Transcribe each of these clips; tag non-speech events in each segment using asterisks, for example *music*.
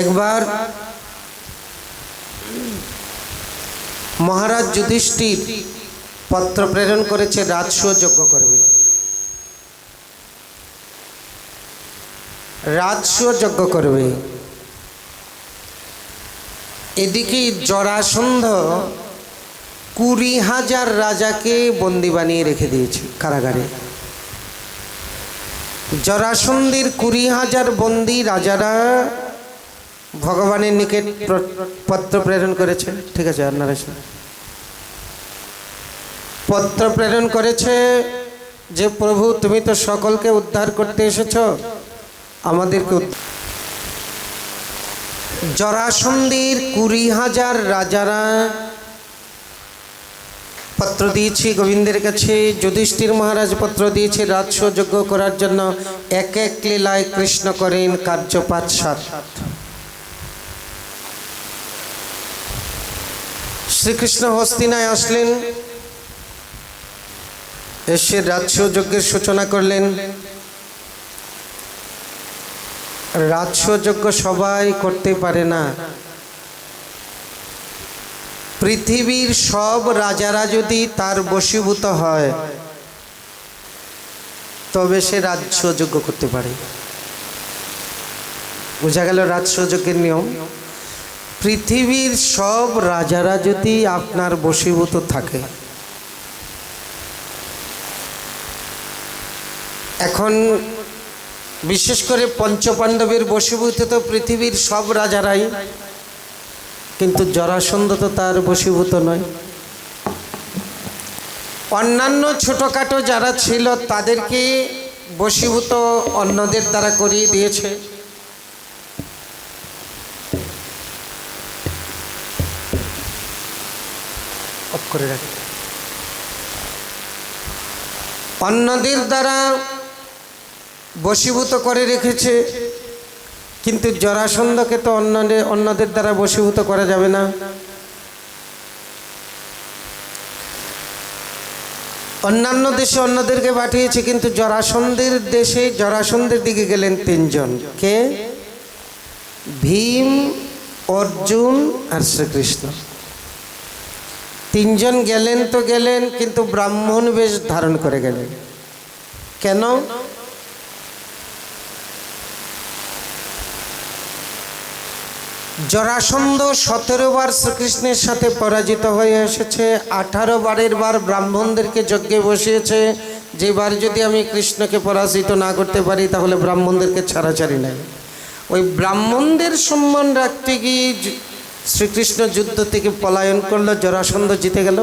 একবার মহারাজ যুধিষ্ঠির পত্র প্রেরণ করেছে রাজস্ব যজ্ঞ করবে। রাজস্ব যজ্ঞ করবে। এদিকে জরাসন্ধ কুড়ি হাজার রাজাকে বন্দি বানিয়ে রেখে দিয়েছে কারাগারে। জরাসন্ধির কুড়ি হাজার বন্দি রাজারা ভগবানের নিকট পত্র প্রেরণ করেছে। ঠিক আছে আপনারা। পত্র প্রেরণ করেছে যে, প্রভু, তুমি তো সকলকে উদ্ধার করতে এসেছ, আমাদেরকে জরাসন্ধির কুড়ি হাজার রাজারা পত্র দিয়েছি গোবিন্দের কাছে, যুধিষ্ঠির মহারাজ পত্র দিয়েছে রাজস্ব যজ্ঞ করার জন্য। এক এক লীলায় কৃষ্ণ করেন কার্যপাত সাত। শ্রীকৃষ্ণ হস্তিনায় আসলেন, এসে রাজস্ব যজ্ঞের সূচনা করলেন। রাজস্ব যজ্ঞ সবাই করতে পারে না। পৃথিবীর সব রাজারা যদি তার বশীভূত হয়, তবে সে রাজ্য যোগ্য করতে পারে। বোঝা গেল রাজসযজ্ঞের নিয়ম। পৃথিবীর সব রাজারা যদি আপনার বশীভূত থাকে। এখন বিশেষ করে পঞ্চপাণ্ডবের বশীভূত তো পৃথিবীর সব রাজারাই, কিন্তু জরাসন্ধ তো তার বশীভূত নয়। অন্যান্য ছোটোখাটো যারা ছিল তাদেরকে বশীভূত অন্যদের দ্বারা করিয়ে দিয়েছে। করে রাখি। অন্যদের দ্বারা বশীভূত করে রেখেছে, কিন্তু জরাসন্ধকে তো অন্যদের অন্যদের দ্বারা বশীভূত করা যাবে না। অন্যান্য দেশে অন্যদেরকে পাঠিয়েছে, কিন্তু জরাসন্ধের দেশে, জরাসন্ধের দিকে গেলেন তিনজন। কে? ভীম, অর্জুন আর শ্রীকৃষ্ণ। তিনজন গেলেন তো গেলেন, কিন্তু ব্রাহ্মণ বেশ ধারণ করে গেলেন। কেন? জরাসন্ধ সতেরো বার শ্রীকৃষ্ণের সাথে পরাজিত হয়ে এসেছে। আঠারো বারের বার ব্রাহ্মণদেরকে যজ্ঞে বসিয়েছে। যেবার যদি আমি কৃষ্ণকে পরাজিত না করতে পারি, তাহলে ব্রাহ্মণদেরকে ছাড়াছাড়ি নেয় ওই ব্রাহ্মণদের সম্মান রাখতে গিয়ে শ্রীকৃষ্ণ যুদ্ধ থেকে পলায়ন করল, জরাসন্ধ জিতে গেল।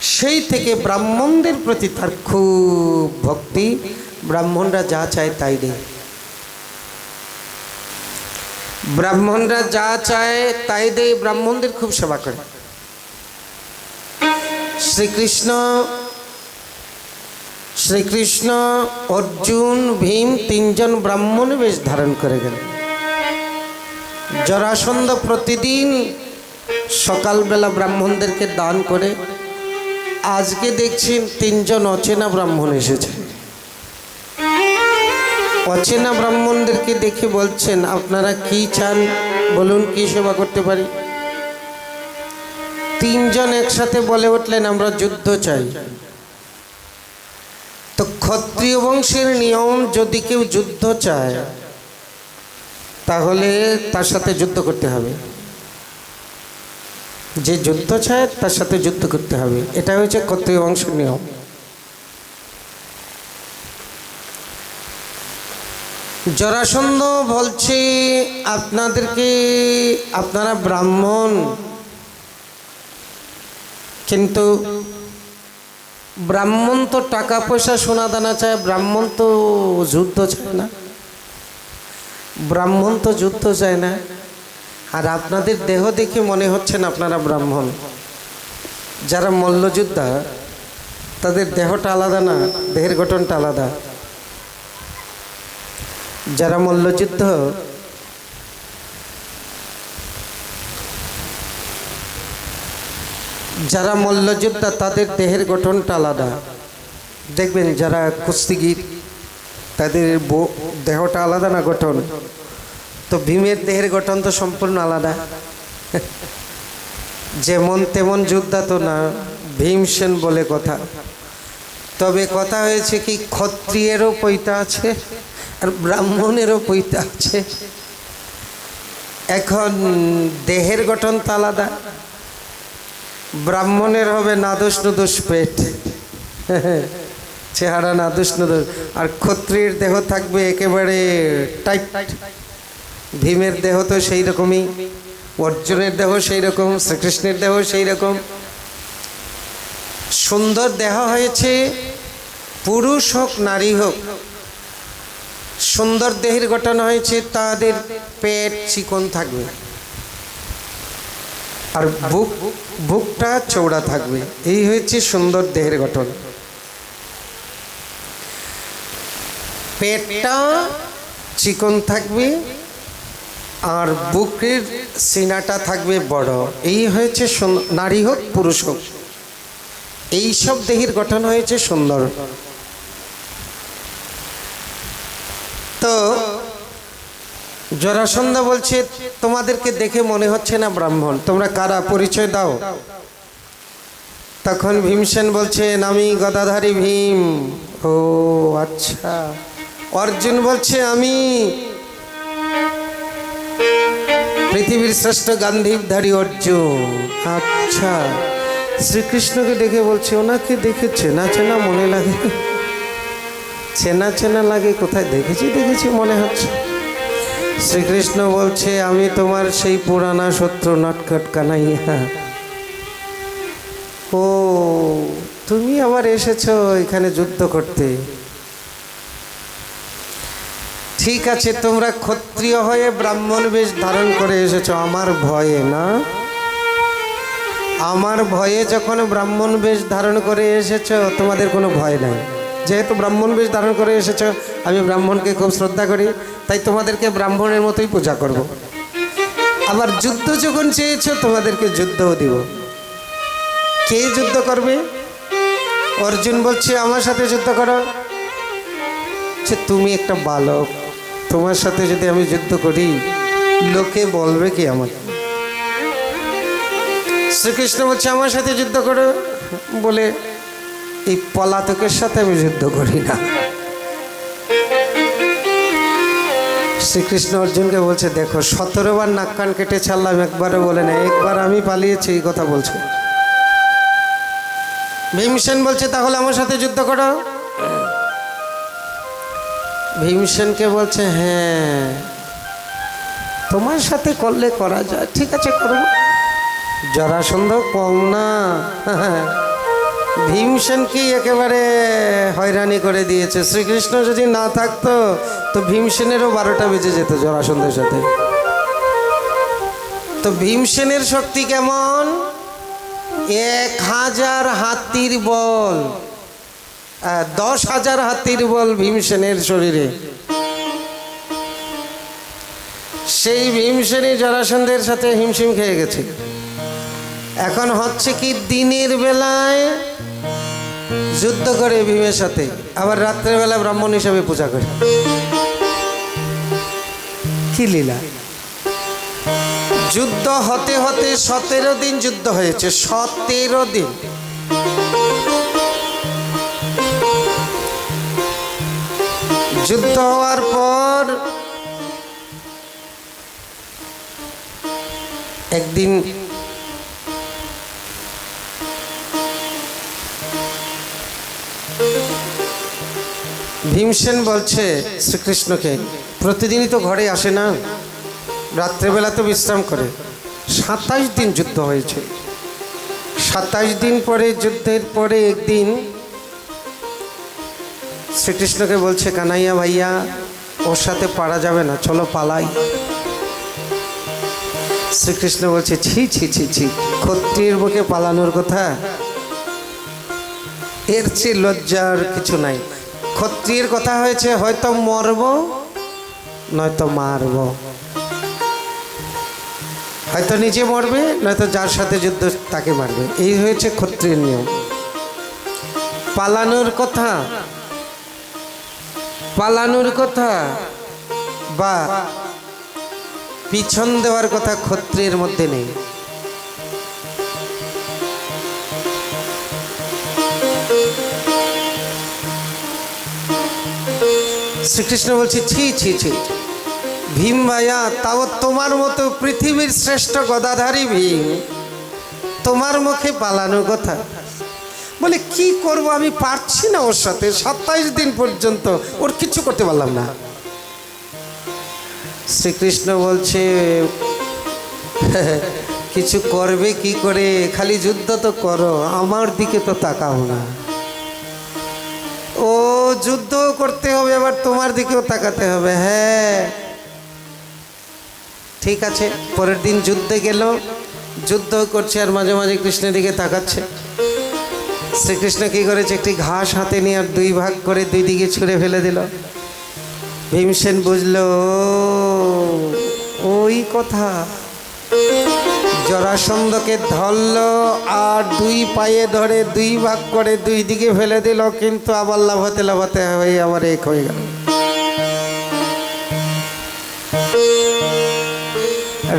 সেই থেকে ব্রাহ্মণদের প্রতি তার খুব ভক্তি। ব্রাহ্মণরা যা চায় তাই দেয়। ব্রাহ্মণরা যা চায় তাই দেয়, ব্রাহ্মণদের খুব সেবা করে। শ্রীকৃষ্ণ শ্রীকৃষ্ণ, অর্জুন, ভীম তিনজন ব্রাহ্মণ বেশ ধারণ করে গেল জরাসন্ধ প্রতিদিন সকালবেলা ব্রাহ্মণদেরকে দান করে আজকে দেখছি তিনজন অচেনা ব্রাহ্মণ এসেছে। অচেনা ব্রাহ্মণদেরকে দেখে বলছেন, আপনারা কি চান? বলুন কি সেবা করতে পারি? তিনজন একসাথে বলে উঠলেন, আমরা যুদ্ধ চাই। তো ক্ষত্রিয় বংশের নিয়ম, যদি কেউ যুদ্ধ চায় তাহলে তার সাথে যুদ্ধ করতে হবে। যে যুদ্ধ চায়, তার সাথে যুদ্ধ করতে হবে। এটা হচ্ছে ক্ষত্রিয় বংশের নিয়ম। জরাসন্ধ বলছে, আপনাদেরকে, আপনারা ব্রাহ্মণ। কিন্তু ব্রাহ্মণ তো টাকা পয়সা, সোনা দানা চায়, ব্রাহ্মণ তো যুদ্ধ চায় না। ব্রাহ্মণ তো যুদ্ধ চায় না। আর আপনাদের দেহ দেখে মনে হচ্ছেন আপনারা ব্রাহ্মণ। যারা মল্লযোদ্ধা, তাদের দেহটা আলাদা না, দেহের গঠনটা আলাদা। যারা মল্লযুদ্ধ, যারা মল্লযোদ্ধা, তাদের দেহের গঠনটা আলাদা। দেখবেন যারা কুস্তিগির তাদের দেহটা আলাদা না গঠন? তো ভীমের দেহের গঠন তো সম্পূর্ণ আলাদা। *laughs* যেমন তেমন যোদ্ধা তো না ভীমসেন বলে কথা। তবে কথা হয়েছে কি, ক্ষত্রিয়েরও পৈতা আছে, আর ব্রাহ্মণেরও পৈতা আছে। এখন দেহের গঠন তো আলাদা। ব্রাহ্মণের হবে নাদোষ নুদোষ পেট। *laughs* চেহারা নাদোষ নুদোষ আর ক্ষত্রিয়ের দেহ থাকবে একেবারে টাইট ভীমের দেহ তো সেই রকমই অর্জুনের দেহ সেই রকম শ্রীকৃষ্ণের দেহ সেই রকম সুন্দর দেহ হয়েছে, পুরুষ হোক, নারী হোক। সুন্দর দেহের গঠন হয়েছে, তাদের পেট, চিকন থাকবে। আর বুক, বুকটা চৌড়া থাকবে। এই হয়েছে সুন্দর দেহের গঠন। পেটটা চিকন থাকবে আর বুকের সিনাটা থাকবে বড়। এই হয়েছে নারী হোক, পুরুষ হোক। এই সব দেহের গঠন হয়েছে সুন্দর। তো জরাসন্ধ বলছে, তোমাদেরকে দেখে মনে হচ্ছে না ব্রাহ্মণ। তোমরা কারা? পরিচয় দাও। তখন ভীমসেন বলছেন আমি গদাধারী ভীম। ও আচ্ছা। অর্জুন বলছে, আমি পৃথিবীর শ্রেষ্ঠ গান্ধীধারী অর্জুন। আচ্ছা শ্রীকৃষ্ণকে দেখে বলছে, ওনাকে দেখে চেনা চেনা মনে লাগে। চেনা চেনা লাগে, কোথায় দেখেছি দেখেছি মনে হচ্ছে। শ্রীকৃষ্ণ বলছে, আমি তোমার সেই পুরানা শত্রু নটকট কানাইয়া। ও, তুমি আবার এসেছ এখানে যুদ্ধ করতে। ঠিক আছে, তোমরা ক্ষত্রিয় হয়ে ব্রাহ্মণ বেশ ধারণ করে এসেছ। আমার ভয়ে না? আমার ভয়ে যখন ব্রাহ্মণ বেশ ধারণ করে এসেছ, তোমাদের কোনো ভয় নাই। যেহেতু ব্রাহ্মণ বেশ ধারণ করে এসেছ, আমি ব্রাহ্মণকে খুব শ্রদ্ধা করি, তাই তোমাদেরকে ব্রাহ্মণের মতোই পূজা করব। আবার যুদ্ধ যখন চেয়েছো, তোমাদেরকে যুদ্ধও দিব। কে যুদ্ধ করবে? অর্জুন বলছে, আমার সাথে যুদ্ধ করো। তুমি একটা বালক। তোমার সাথে যদি আমি যুদ্ধ করি, লোকে বলবে কি আমাকে? শ্রীকৃষ্ণ বলছে, আমার সাথে যুদ্ধ করো। বলে, এই পলাতকের সাথে আমি যুদ্ধ করি না। শ্রীকৃষ্ণ অর্জুনকে বলছে, দেখো, সতেরো বার নাক কান কেটে ছাড়লাম একবারও বলে না একবার আমি পালিয়েছি, এই কথা বলছে। ভীমসেন বলছে, তাহলে আমার সাথে যুদ্ধ করো। ভীমসেনকে বলছে হ্যাঁ তোমার সাথে করলে করা যায়। ঠিক আছে করব জরাসন্ধ কম না। *laughs* ভীমসেনকে একেবারে হয়রানি করে দিয়েছে? শ্রীকৃষ্ণ যদি না থাকতো, তো ভীমসেনেরও বারোটা বেজে যেত জরাসন্ধের সাথে। তো ভীমসেনের শক্তি কেমন? এক হাজার হাতির বল। দশ হাজার হাতির বল ভীমসেনের শরীরে। সেই ভীমসেনই জরাসন্ধের সাথে হিমশিম খেয়ে গেছে। এখন হচ্ছে কি দিনের বেলায় যুদ্ধ করে ভীমের সাথে, আবার রাত্রেবেলা ব্রাহ্মণ হিসাবে পূজা করে। কি লীলা? যুদ্ধ হতে হতে সতেরো দিন যুদ্ধ হয়েছে, সতেরো দিন। যুদ্ধ হওয়ার পর একদিন ভীমসেন বলছে শ্রীকৃষ্ণকে, প্রতিদিনই তো ঘরে আসে না। রাত্রেবেলা তো বিশ্রাম করে। সাতাশ দিন যুদ্ধ হয়েছে। সাতাশ দিন পরে, যুদ্ধের পরে একদিন শ্রীকৃষ্ণকে বলছে, কানাইয়া ভাইয়া, ওর সাথে পারা যাবে না, চলো পালাই। শ্রীকৃষ্ণ বলছে, ছি ছি ছি ছি, ক্ষত্রিয়ের বুকে পালানোর কথা? এর চেয়ে লজ্জার কিছু নাই। ক্ষত্রিয়ের কথা হয়েছে, হয়তো মরব, নয়তো মারব। হয়তো নিজে মরবে, নয়তো যার সাথে যুদ্ধ, তাকে মারবে। এই হয়েছে ক্ষত্রিয়ের নিয়ম। পালানোর কথা পালানোর কথা বা পিছন দেওয়ার কথা ক্ষত্রিয়ের মধ্যে নেই। শ্রীকৃষ্ণ বলছে, ছি ছি ছি ভীম ভাইয়া তাও তোমার মতো পৃথিবীর শ্রেষ্ঠ গদাধারী ভীম। তোমার মুখে পালানোর কথা। বলে, কি করব? আমি পারছি না ওর সাথে। সাতাইশ দিন পর্যন্ত ওর কিছু করতে পারলাম না। শ্রীকৃষ্ণ বলছে, *laughs* কিছু করবে কি করে? খালি যুদ্ধ তো করো, আমার দিকে তো তাকাও না। ও যুদ্ধ করতে হবে, আবার তোমার দিকেও তাকাতে হবে। হ্যাঁ ঠিক আছে। পরের দিন যুদ্ধে গেল যুদ্ধ করছে, আর মাঝে মাঝে কৃষ্ণের দিকে তাকাচ্ছে। শ্রীকৃষ্ণ কি করেছে? একটি ঘাস হাতে নিয়ে আর দুই ভাগ করে দুই দিকে ছুঁড়ে ফেলে দিল। ভীমসেন বুঝলো ওই কথা। জরাসন্ধকে ধরল আর দুই পায়ে ধরে দুই ভাগ করে দুই দিকে ফেলে দিল, কিন্তু আবার লাভাতে লাভাতে হয়ে আবার এক হয়ে গেল।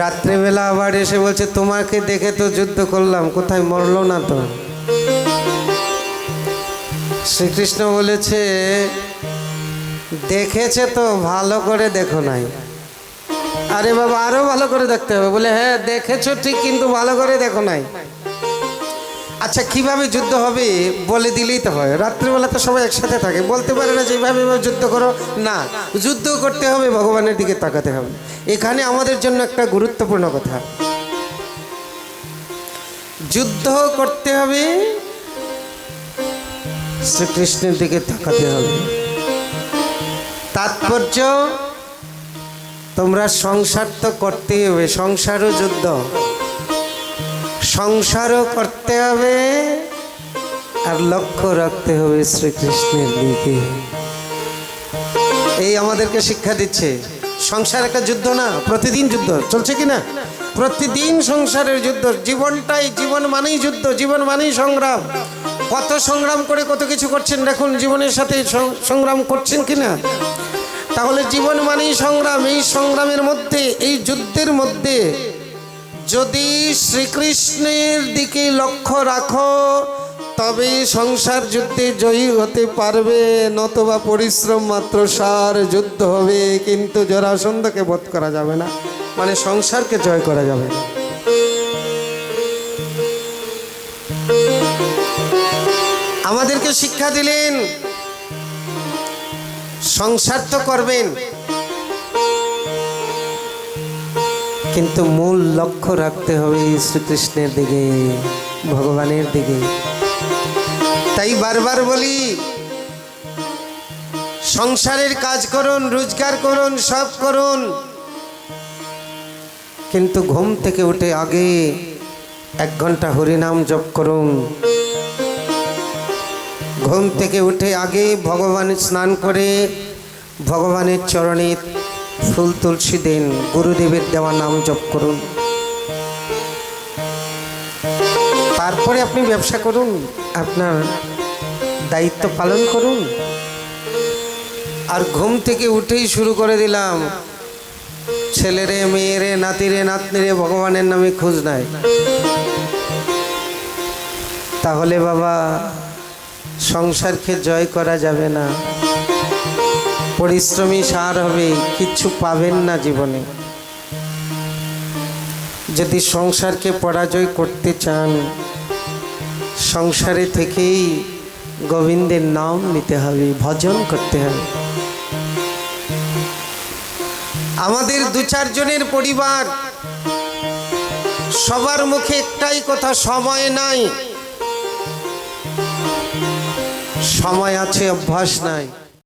রাত্রেবেলা আবার এসে বলছে, তোমাকে দেখে তো যুদ্ধ করলাম, কোথায় মরলো না তো? শ্রীকৃষ্ণ বলেছে, দেখেছে তো, ভালো করে দেখো নাই। আরে বাবা, আরও ভালো করে দেখতে হবে। বলে হ্যাঁ দেখেছ ঠিক, কিন্তু ভালো করে দেখো নাই। আচ্ছা কীভাবে যুদ্ধ হবে বলে দিলেই তো হয়। রাত্রিবেলা তো সবাই একসাথে থাকে। বলতে পারে না যে এইভাবে এইভাবে যুদ্ধ করো। না, যুদ্ধ করতে হবে, ভগবানের দিকে তাকাতে হবে। এখানে আমাদের জন্য একটা গুরুত্বপূর্ণ কথা। যুদ্ধ করতে হবে শ্রীকৃষ্ণের দিকে তাকাতে হবে। তাৎপর্য, তোমরা সংসার তো করতেই হবে, সংসারও যুদ্ধ। সংসারও করতে হবে আর লক্ষ্য রাখতে হবে শ্রীকৃষ্ণের দিকে। এই আমাদেরকে শিক্ষা দিচ্ছে, সংসার একটা যুদ্ধ না, প্রতিদিন যুদ্ধ, চলছে কি না? প্রতিদিন সংসারের যুদ্ধ, জীবনটাই জীবন মানেই যুদ্ধ, জীবন মানেই সংগ্রাম। কত সংগ্রাম করে কত কিছু করছেন? দেখুন, জীবনের সাথে সংগ্রাম করছেন কি না তাহলে জীবন মানেই সংগ্রাম। এই সংগ্রামের মধ্যে, এই যুদ্ধের মধ্যে যদি শ্রীকৃষ্ণের দিকে লক্ষ্য রাখো, তবে সংসার যুদ্ধে জয়ী হতে পারবে। নতবা পরিশ্রম মাত্র সার যুদ্ধ হবে, কিন্তু জরাসন্ধকে বধ করা যাবে না। মানে সংসারকে জয় করা যাবে না। শিক্ষা দিলেন সংসার তো করবেন। কিন্তু মূল লক্ষ্য রাখতে হবে শ্রীকৃষ্ণের দিকে ভগবানের দিকে। তাই বারবার বলি সংসারের কাজ করুন রোজগার করুন সব করুন। কিন্তু ঘুম থেকে উঠে আগে এক ঘণ্টা হরিনাম জপ করুন। ঘুম থেকে উঠে আগে ভগবানের স্নান করে ভগবানের চরণে ফুল তুলসী দিন, গুরুদেবের দেওয়া নাম জপ করুন। তারপরে আপনি ব্যবসা করুন, আপনার দায়িত্ব পালন করুন। আর ঘুম থেকে উঠেই শুরু করে দিলাম, ছেলেরে, মেয়েরে, নাতিরে, নাতনিরে ভগবানের নামে খোঁজ নাই। তাহলে বাবা সংসারকে জয় করা যাবে না। পরিশ্রমী সার হবে, কিচ্ছু পাবেন না জীবনে। যদি সংসারকে পরাজয় করতে চান, সংসারে থেকেই গোবিন্দের নাম নিতে হবে, ভজন করতে হবে। আমাদের দু চারজনের পরিবার, সবার মুখে একটাই কথা, সময় নাই। সময় আছে অভ্যাস নাই।